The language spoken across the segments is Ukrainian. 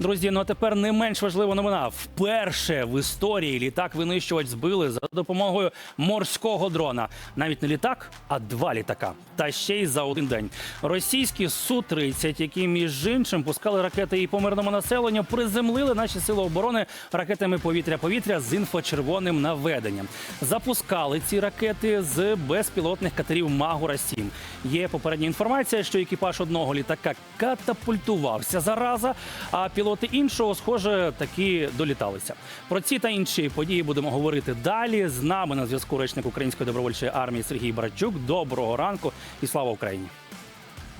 Друзі, ну а тепер не менш важлива новина. Вперше в історії літак-винищувач збили за допомогою морського дрона. Навіть не літак, а два літака. Та ще й за один день. Російські Су-30, які між іншим пускали ракети і по мирному населенню, приземлили наші сили оборони ракетами повітря-повітря з інфочервоним наведенням. Запускали ці ракети з безпілотних катерів Магура 7 Є попередня інформація, що екіпаж одного літака катапультувався зараза, а пілоти іншого, схоже, таки доліталися. Про ці та інші події будемо говорити далі. З нами на зв'язку речник Української добровольчої армії Сергій Барачук. Доброго ранку і слава Україні!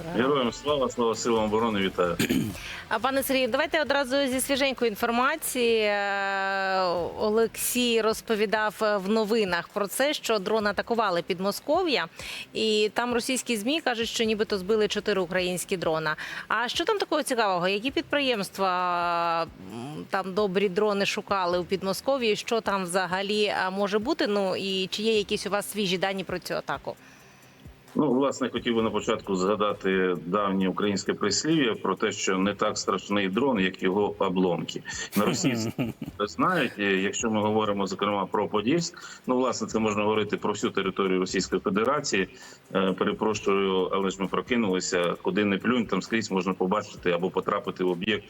Героям слава, слава силам оборони, вітаю. А пане Сергію, давайте одразу зі свіженької інформації. Е, Олексій розповідав е, в новинах про це, що дрон атакували під Москов'я, і там російські змі кажуть, що нібито збили чотири українські дрона. А що там такого цікавого? Які підприємства там добрі дрони шукали у Підмосков'ї? Що там взагалі е, може бути? Ну і чи є якісь у вас свіжі дані про цю атаку? Ну, власне, хотів би на початку згадати давнє українське прислів'я про те, що не так страшний дрон, як його обломки. На російські знають, е, якщо ми говоримо зокрема про Подільськ, ну власне це можна говорити про всю територію Російської Федерації. Е, Перепрошую, але ж ми прокинулися. Куди не плюнь, там скрізь можна побачити або потрапити в об'єкт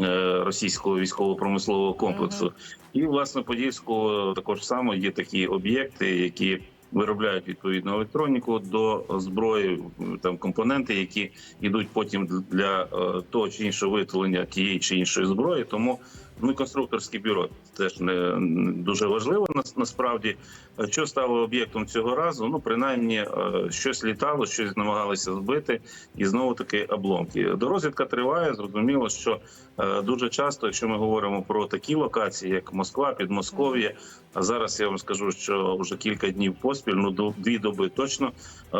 е, російського військово-промислового комплексу. І власне Подільську також само є такі об'єкти, які виробляють відповідну електроніку до зброї, там компоненти, які йдуть потім для е, того чи іншого виготовлення тієї чи іншої зброї. Тому ну конструкторське бюро теж не дуже важливо нас- насправді. Що стало об'єктом цього разу? Ну принаймні е, щось літало, щось намагалися збити, і знову таки обломки. Дорозвідка триває. Зрозуміло, що е, дуже часто, якщо ми говоримо про такі локації, як Москва, Підмосков'я, а зараз я вам скажу, що вже кілька днів поспіль, ну до дві доби точно, е,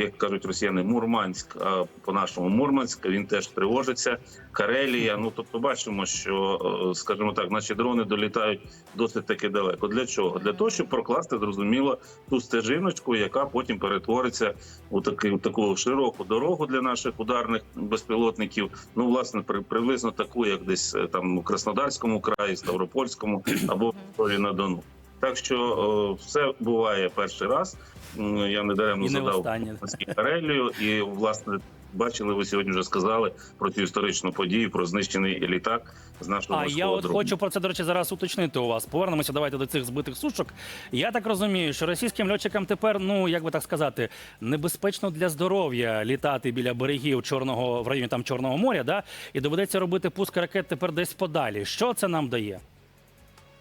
як кажуть росіяни, Мурманськ, по нашому Мурманськ, він теж тривожиться. Карелія. Ну тобто, бачимо, що скажімо так, наші дрони долітають досить таки далеко. Для чого? Для того, щоб прокласти зрозуміло ту стежиночку, яка потім перетвориться у таки у таку широку дорогу для наших ударних безпілотників. Ну, власне, при приблизно таку, як десь е, там у Краснодарському краї, Ставропольському або в на Дону. Так що все буває перший раз. Я не даремно задав. Карелію, і власне бачили, ви сьогодні вже сказали про цю історичну подію, про знищений літак з нашого А я от дрону. хочу про це, до речі, зараз уточнити у вас. Повернемося давайте до цих збитих сушок. Я так розумію, що російським льотчикам тепер, ну як би так сказати, небезпечно для здоров'я літати біля берегів Чорного в районі там Чорного моря, да? і доведеться робити пуск ракет тепер десь подалі. Що це нам дає?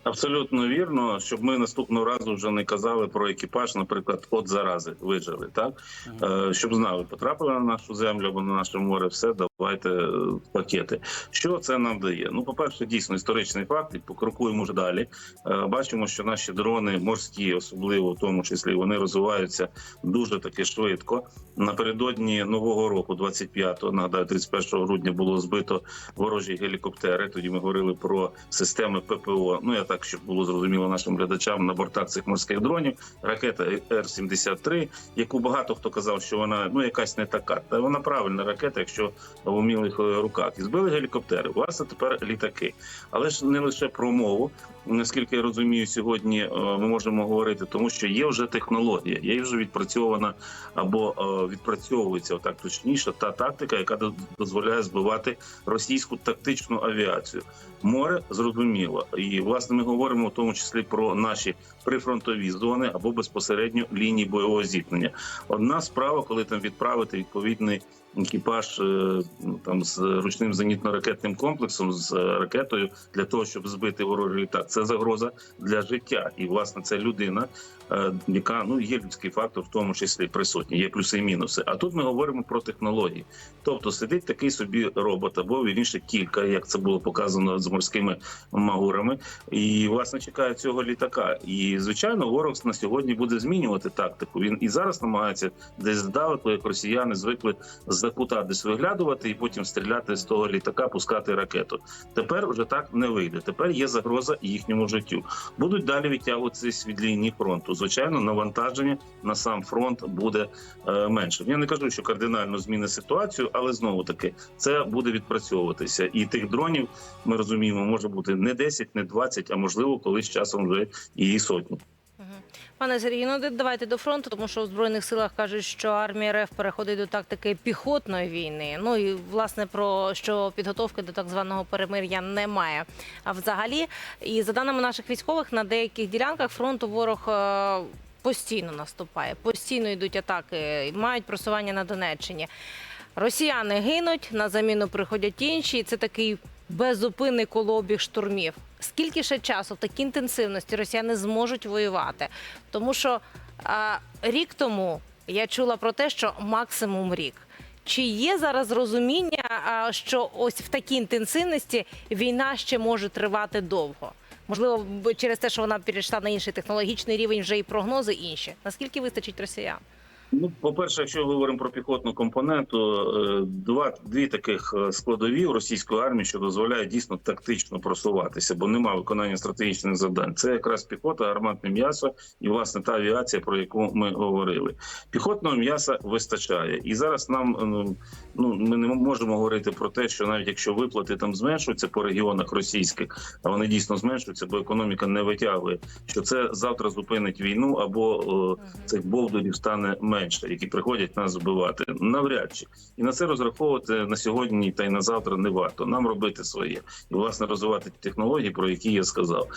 Абсолютно вірно, щоб ми наступного разу вже не казали про екіпаж, наприклад, от зарази вижили, так? Е, щоб знали, потрапили на нашу землю або на наше море, все давайте е, пакети. Що це нам дає? Ну, по перше, дійсно історичний факт, покрокуємо ж далі. Е, бачимо, що наші дрони морські, особливо в тому числі, вони розвиваються дуже таки швидко. Напередодні нового року, 25-го, нагадаю, 31 грудня було збито ворожі гелікоптери. Тоді ми говорили про системи ППО. Ну я так, щоб було зрозуміло нашим глядачам на бортах цих морських дронів. Ракета Р-73, яку багато хто казав, що вона ну якась не така. Та вона правильна ракета, якщо в умілих е, руках. І збили гелікоптери. Власне, тепер літаки. Але ж не лише про мову. Наскільки я розумію, сьогодні е, ми можемо говорити, тому що є вже технологія, є вже відпрацьована або е, відпрацьовується так точніше та тактика, яка до- дозволяє збивати російську тактичну авіацію. Море зрозуміло, і власне ми говоримо в тому числі про наші прифронтові зони або безпосередньо лінії бойового зіткнення. Одна справа, коли там відправити відповідний екіпаж е, там з ручним зенітно-ракетним комплексом з ракетою для того, щоб збити ворожий літак. Це загроза для життя, і власне це людина, е, яка ну є людський фактор, в тому числі присутній, є плюси і мінуси. А тут ми говоримо про технології. Тобто сидить такий собі робот, або вірніше кілька, як це було показано з морськими магурами, і власне чекає цього літака. І звичайно, ворог на сьогодні буде змінювати тактику. Він і зараз намагається десь здалеку, як росіяни звикли кута десь виглядувати і потім стріляти з того літака, пускати ракету. Тепер вже так не вийде. Тепер є загроза їхньому життю. Будуть далі відтягуватися від лінії фронту. Звичайно, навантаження на сам фронт буде е, менше. Я не кажу, що кардинально зміни ситуацію, але знову таки це буде відпрацьовуватися. І тих дронів ми розуміємо, може бути не 10, не 20, а можливо, колись часом вже і сотні. Пане Сергію, ну давайте до фронту, тому що у збройних силах кажуть, що армія РФ переходить до тактики піхотної війни. Ну і власне про що підготовки до так званого перемир'я немає. А взагалі, і за даними наших військових, на деяких ділянках фронту ворог. е, Постійно наступає, постійно йдуть атаки, мають просування на Донеччині. Росіяни гинуть, на заміну приходять інші. І це такий безупинний колообіг штурмів. Скільки ще часу в такій інтенсивності росіяни зможуть воювати? Тому що а, рік тому я чула про те, що максимум рік. Чи є зараз розуміння, що ось в такій інтенсивності війна ще може тривати довго? Можливо, через те, що вона перейшла на інший технологічний рівень, вже і прогнози інші. Наскільки вистачить росіян? Ну, по-перше, якщо говоримо про піхотну компоненту, е, два дві таких е, складові у російської армії, що дозволяють дійсно тактично просуватися, бо немає виконання стратегічних завдань. Це якраз піхота, гарматне м'ясо і власне та авіація, про яку ми говорили. Піхотного м'яса вистачає, і зараз нам е, ну ми не можемо говорити про те, що навіть якщо виплати там зменшуються по регіонах російських, а вони дійсно зменшуються, бо економіка не витягує, що це завтра зупинить війну або е, цих бовдурів стане менше, які приходять нас збивати. Навряд чи і на це розраховувати на сьогодні та й на завтра не варто. Нам робити своє і власне розвивати ті технології, про які я сказав.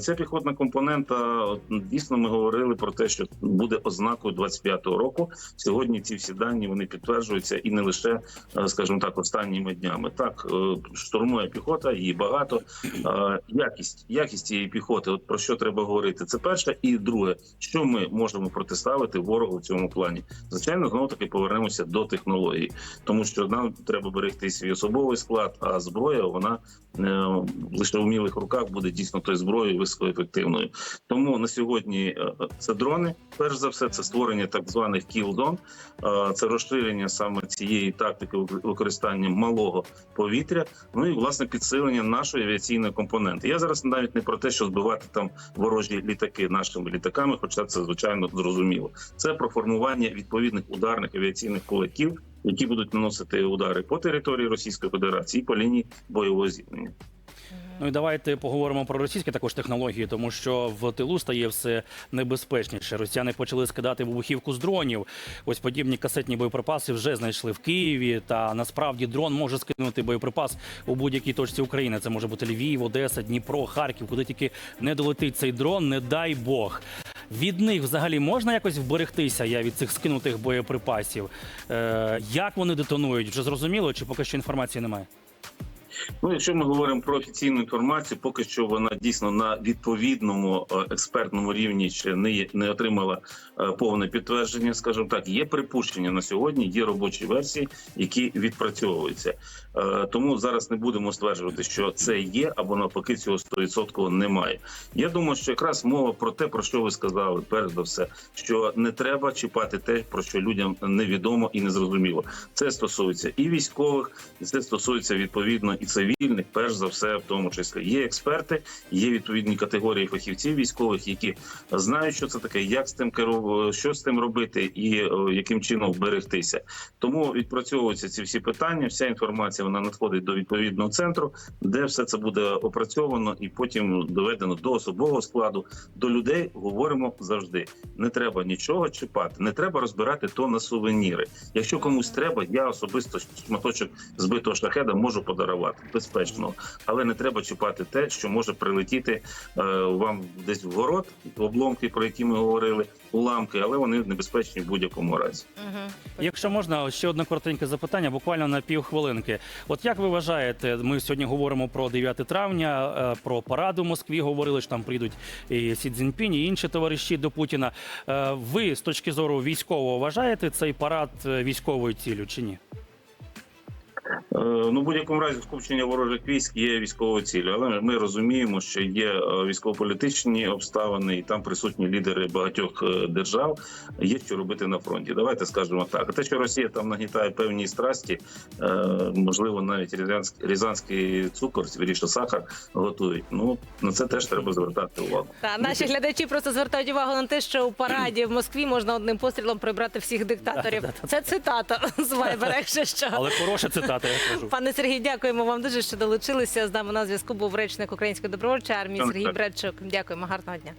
Ця піхотна компонента дійсно ми говорили про те, що буде ознакою 25-го року. Сьогодні ці всі дані вони підтверджуються і не лише, е, скажімо так, останніми днями. Так е, штурмує піхота, її багато. Якість якість цієї піхоти, от про що треба говорити, це перше, і друге, що ми можемо протиставити ворогу в цьому плані. Звичайно, знову таки повернемося до технологій, тому що нам треба берегти свій особовий склад, а зброя вона е, лише в вмілих руках буде дійсно тою зброєю високоефективною. Тому на сьогодні е, це дрони. Перш за все, це створення так званих кілзон, це розширення саме цієї тактики використання малого повітря. Ну і власне підсилення нашої авіаційної компоненти. Я зараз навіть не про те, що збивати там ворожі літаки нашими літаками, хоча це звичайно зрозуміло. Це про формування відповідних ударних авіаційних кулаків, які будуть наносити удари по території Російської Федерації і по лінії бойового зіткнення. Ну і давайте поговоримо про російські також технології, тому що в тилу стає все небезпечніше. Росіяни почали скидати вибухівку з дронів. Ось подібні касетні боєприпаси вже знайшли в Києві. Та насправді дрон може скинути боєприпас у будь-якій точці України. Це може бути Львів, Одеса, Дніпро, Харків, куди тільки не долетить цей дрон, не дай Бог. Від них взагалі можна якось вберегтися я від цих скинутих боєприпасів. Е, як вони детонують? Вже зрозуміло, чи поки що інформації немає? Ну, якщо ми говоримо про офіційну інформацію, поки що вона дійсно на відповідному е, експертному рівні ще не не отримала е, повне підтвердження. скажімо так, є припущення на сьогодні, є робочі версії, які відпрацьовуються. Е, Тому зараз не будемо стверджувати, що це є або навпаки цього 100% немає. Я думаю, що якраз мова про те, про що ви сказали, перш за все, що не треба чіпати те, про що людям невідомо і незрозуміло. Це стосується і військових, і це стосується відповідно і цивільних, перш за все, в тому числі є експерти, є відповідні категорії фахівців військових, які знають, що це таке, як з тим керу... що з тим робити, і яким чином вберегтися. Тому відпрацьовуються ці всі питання. Вся інформація вона надходить до відповідного центру, де все це буде опрацьовано і потім доведено до особового складу. До людей говоримо завжди: не треба нічого чіпати, не треба розбирати то на сувеніри. Якщо комусь треба, я особисто шматочок збитого шахеда можу подарувати безпечно, але не треба чіпати те, що може прилетіти е, вам десь в город, обломки, про які ми говорили, уламки, але вони небезпечні в будь-якому разі. Угу. Якщо можна, ще одне коротеньке запитання, буквально на півхвилинки. От як ви вважаєте, ми сьогодні говоримо про 9 травня, е, про парад у Москві говорили, що там прийдуть і Сі Цзіньпінь, і інші товариші до Путіна. Е, Ви з точки зору військового вважаєте цей парад військовою ціллю чи ні? Е, Ну, в будь-якому разі, скупчення ворожих військ є військовою ціллю, але ми розуміємо, що є е, військово-політичні обставини, і там присутні лідери багатьох е, держав. Є що робити на фронті. Давайте скажемо так. Те, що Росія там нагнітає певні страсті, можливо, навіть рязанський, рязанський цукор, віріше сахар готують. Ну на це теж треба звертати увагу. Та наші глядачі просто звертають увагу на те, що у параді в Москві можна одним пострілом прибрати всіх диктаторів. Це цитата з Вайбера, якщо що. Але хороша цитата, кажу. Пане Сергій, дякуємо вам дуже, що долучилися. З нами на зв'язку був речник Української добровольчої армії Сергій Бредчук. Дякуємо, гарного дня.